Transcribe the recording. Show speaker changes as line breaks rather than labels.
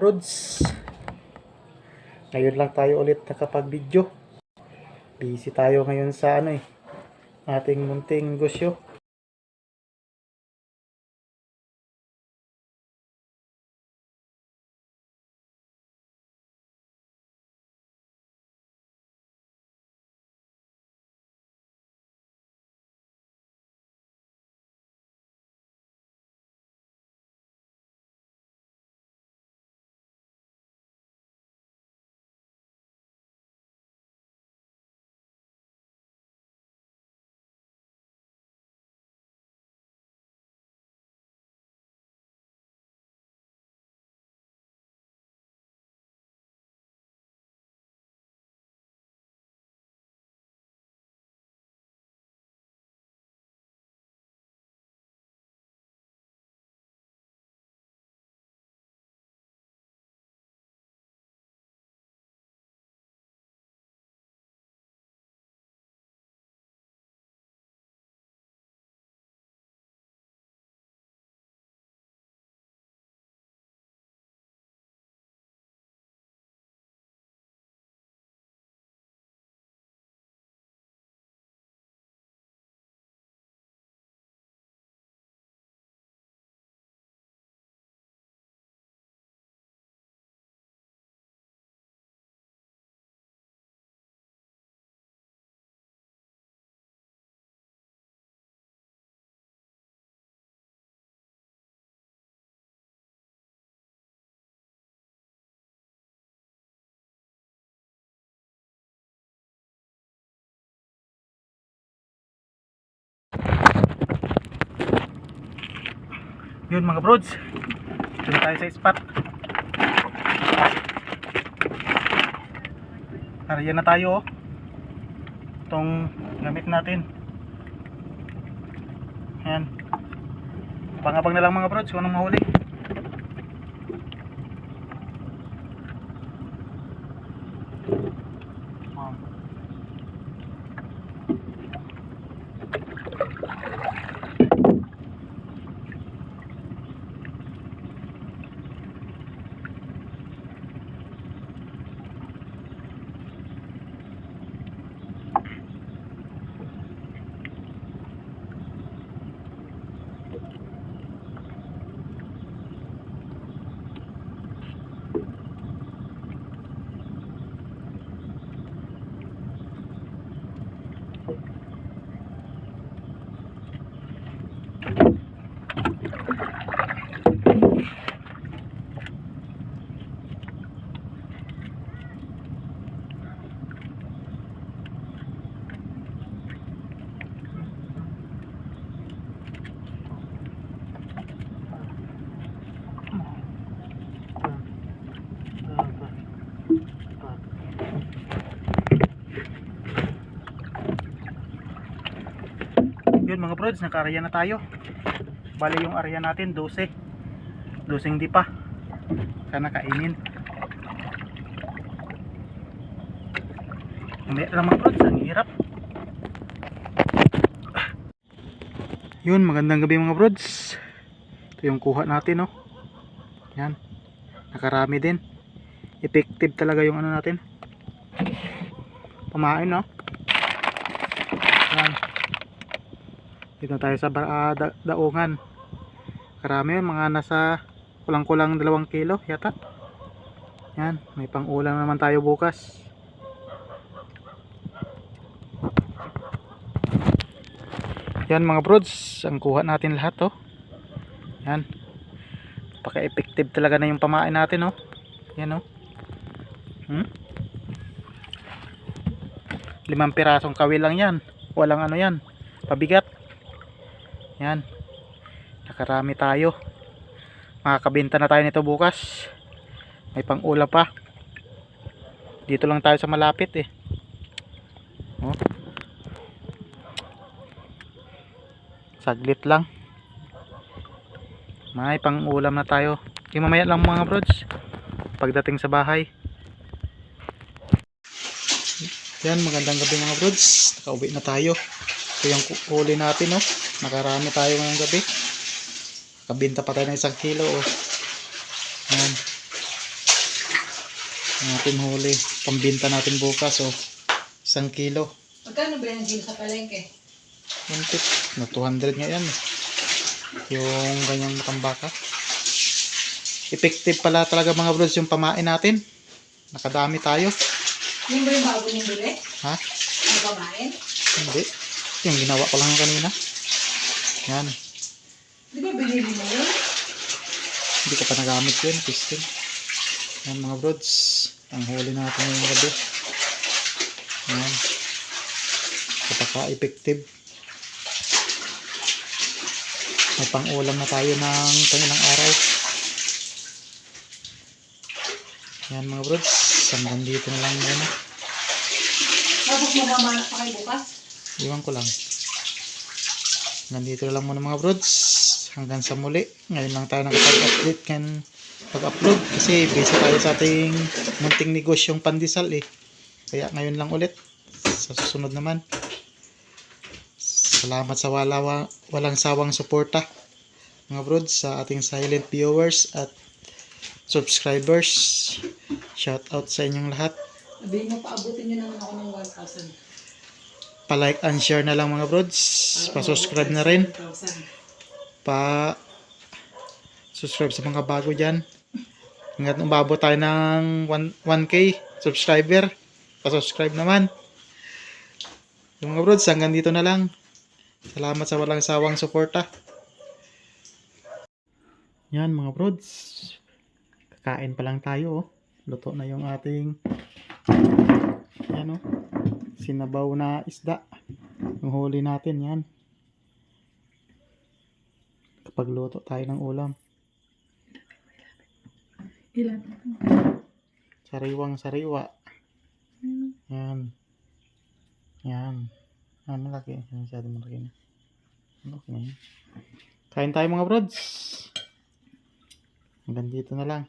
Prods. Ngayon lang tayo ulit nakapag-video. Busy tayo ngayon sa ano eh, ating munting negosyo. Yun mga Prods. Dito tayo sa spot. Ariyan na tayo oh. Itong gamit natin. Ayan. Pangabang na lang mga Prods kung anong mahuli. Um, Yun mga brods, naka-area na tayo. Bali yung area natin 12. 12 di pa. Sana kainin. Mamaya lang mga brods, ang hirap. Yun, magandang gabi mga brods. Ito yung kuha natin, no. Yan. Nakarami din. Effective talaga yung ano natin. Pamain, no. Yan. Dito tayo sa ah, da- daungan. Karami mga nasa kulang-kulang dalawang kilo yata. Yan, may pang-ulam naman tayo bukas. Yan mga brods, ang kuha natin lahat oh. Yan. Paka-effective talaga na yung pamain natin oh. Yan oh. Hmm? Limang pirasong kawil lang yan. Walang ano yan. Pabigat. Yan. Nakarami tayo. Makakabenta na tayo nito bukas. May pang-ula pa. Dito lang tayo sa malapit eh. Oh. Saglit lang. May pang-ulam na tayo. Yung mamaya lang mga brods. Pagdating sa bahay. Yan, magandang gabi mga brods. Nakauwi na tayo. Ito yung huli natin, no? Nakarami tayo ngayong gabi. Kabinta pa tayo ng isang kilo, oh. Yan. Ang ating huli. Pambinta natin bukas. O, isang kilo.
Magkano ba yung kilo sa palengke?
One tip. Na 200 nga yan. eh. Yung ganyang matambaka. Effective pala talaga mga bros yung pamain natin. Nakadami tayo.
Yung ba yung bago niyong bili?
Ha?
Ano babaen?
Hindi. Yung ginawa ko lang kanina. Yan.
Di ba binili mo yun?
Hindi ko pa nagamit yun. Pistil. Yan mga brods. Ang huli natin ngayong gabi. Yan. Kapaka-effective. May pang-ulam na tayo ng kanilang araw. Yan mga brods. Hanggang dito na lang muna.
Tapos mamamalak pa kayo bukas?
Iwan ko lang. Hanggang dito na lang muna mga brods. Hanggang sa muli. Ngayon lang tayo nakapag-update kan pag-upload kasi busy tayo sa ating munting negosyong pandesal eh. Kaya ngayon lang ulit. Sa susunod naman. Salamat sa wala, walang sawang suporta mga brods sa ating silent viewers at subscribers. Shout out sa inyong lahat.
Sabihin mo, paabutin niyo naman ako ng 1,000.
Pa-like and share na lang mga brods. Pa-subscribe na rin.
1,000.
pa subscribe sa mga bago dyan. Hanggat umabot tayo ng 1, 1K subscriber, pa-subscribe naman. Yung mga brods, hanggang dito na lang. Salamat sa walang sawang suporta. Yan mga brods. Kakain pa lang tayo oh. Luto na yung ating yan oh. Sinabaw na isda. Yung huli natin yan kapag luto tayo ng ulam.
Ilan?
Sariwang sariwa. Yan. Yan. Ah, malaki. Masyado malaki na. Okay na yun. Kain tayo mga brods. Hanggang dito na lang.